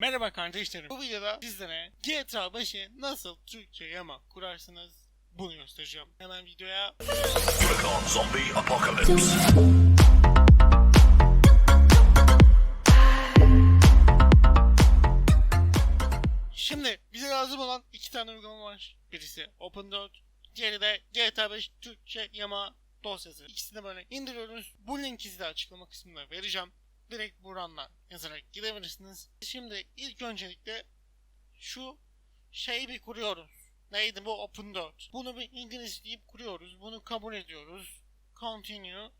Merhaba kardeşlerim. Bu videoda sizlere GTA 5'i nasıl Türkçe yama kurarsınız bunu göstereceğim. Hemen videoya. Şimdi bize lazım olan iki tane uygulama var. Birisi OpenDot, diğeri de GTA 5 Türkçe yama dosyası. İkisini böyle indiriyoruz. Bu linki size açıklama kısmında vereceğim. Direkt buradan yazarak gidebilirsiniz. Şimdi ilk öncelikle şu şeyi bir kuruyoruz. Neydi bu OpenDot? Bunu bir İngiliz deyip kuruyoruz. Bunu kabul ediyoruz. Continue.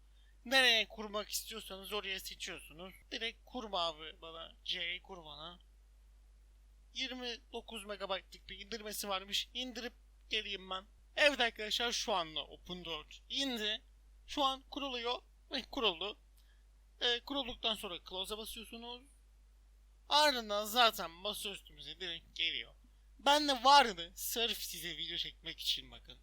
Nereye kurmak istiyorsanız oraya seçiyorsunuz. Direkt kurma abi bana. C'yi kur bana. 29 megabaytlık bir indirmesi varmış. İndirip geleyim ben. Evet arkadaşlar şu anda OpenDot indi. Şu an kuruluyor. Ve kuruldu. Ee, kurulduktan sonra close'a basıyorsunuz. Ardından zaten masa üstümüze direkt geliyor. Ben de vardı sırf size video çekmek için bakın.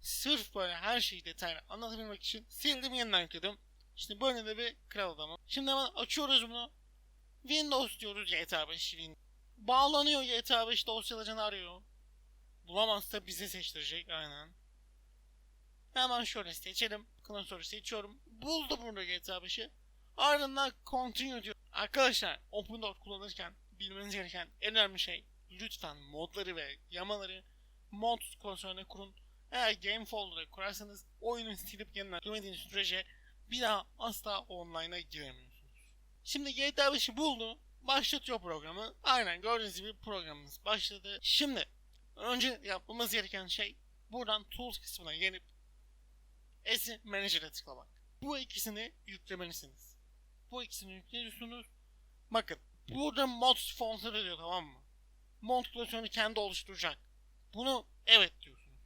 Sırf böyle her şeyi detaylı anlatabilmek için sildim yeniden yükledim. İşte böyle de bir kral adamım. Şimdi hemen açıyoruz bunu. Windows diyoruz GTA 5 Win- Bağlanıyor GTA 5 dosyalarını arıyor. Bulamazsa bize seçtirecek aynen. Hemen şöyle seçelim. Klasörü seçiyorum. Buldu burada GTA 5'i. Ardından continue diyor. Arkadaşlar OpenDot kullanırken bilmeniz gereken en önemli şey lütfen modları ve yamaları mod klasörüne kurun. Eğer game folder'a kurarsanız oyunu silip yeniden girmediğiniz sürece bir daha asla online'a giremiyorsunuz. Şimdi GTA 5'i buldu. Başlatıyor programı. Aynen gördüğünüz gibi programımız başladı. Şimdi önce yapmamız gereken şey buradan Tools kısmına gelip Asset Manager'e tıklamak. Bu ikisini yüklemelisiniz. Bu ikisini yüklüyorsunuz. Bakın burada mod sponsor ediyor tamam mı? Mod klasörünü kendi oluşturacak. Bunu evet diyorsunuz.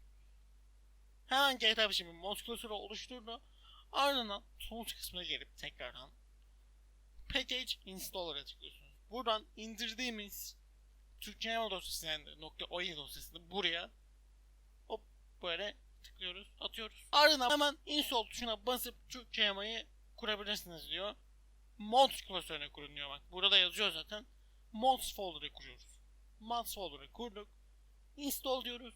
Hemen GTA 5'in mod klasörü oluşturdu. Ardından Tools kısmına gelip tekrardan Package Installer'a tıklıyorsunuz. Buradan indirdiğimiz Türkçe yama dosyası yani .oy dosyasını buraya hop böyle tıklıyoruz, atıyoruz. Ardından hemen install tuşuna basıp Türkçe kurabilirsiniz diyor. Mods klasörüne kurun diyor bak. Burada yazıyor zaten. Mods folder'ı kuruyoruz. Mods folder'ı kurduk. Install diyoruz.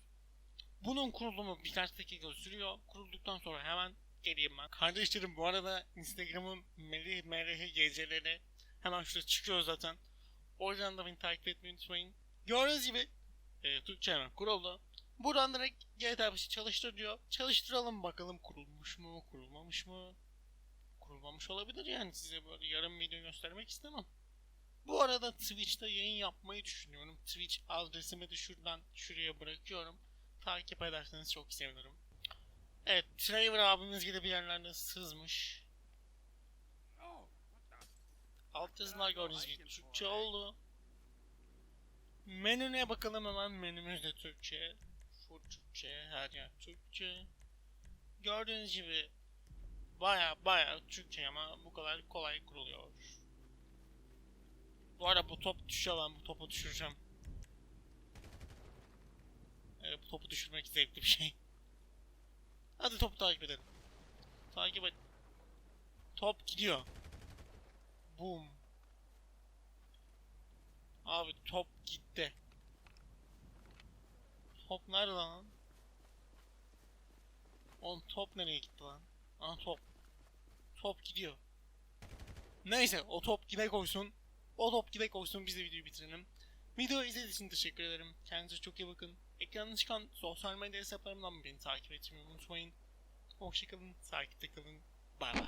Bunun kurulumu birkaç dakika sürüyor. Kurulduktan sonra hemen geleyim ben. Kardeşlerim bu arada Instagram'ın Melih Merih geceleri hemen şurada çıkıyor zaten. Oradan da beni takip etmeyi unutmayın. Gördüğünüz gibi e, Türkçe hemen kuruldu. Buradan direkt GTA 5'i çalıştır diyor. Çalıştıralım bakalım kurulmuş mu, kurulmamış mı? Kurulmamış olabilir yani size böyle yarım video göstermek istemem. Bu arada Twitch'te yayın yapmayı düşünüyorum. Twitch adresimi de şuradan şuraya bırakıyorum. Takip ederseniz çok sevinirim. Evet, Trevor abimiz gibi bir yerlerde sızmış. Alt yazılar gördüğünüz gibi Türkçe oldu. Menüne bakalım hemen menümüz de Türkçe. Full Türkçe, her yer Türkçe. Gördüğünüz gibi baya baya Türkçe ama bu kadar kolay kuruluyor. Bu arada bu top düşüyor ben bu topu düşüreceğim. Evet, bu topu düşürmek zevkli bir şey. Hadi topu takip edelim. Takip et. Top gidiyor. Boom. Abi top gitti. Top nerede lan? Oğlum top nereye gitti lan? Aha top. Top gidiyor. Neyse o top gide koysun. O top gide koysun biz de videoyu bitirelim. Videoyu izlediğiniz için teşekkür ederim. Kendinize çok iyi bakın. Ekranda çıkan sosyal medya hesaplarımdan beni takip etmeyi unutmayın. Hoşçakalın, takipte kalın. Bay bay.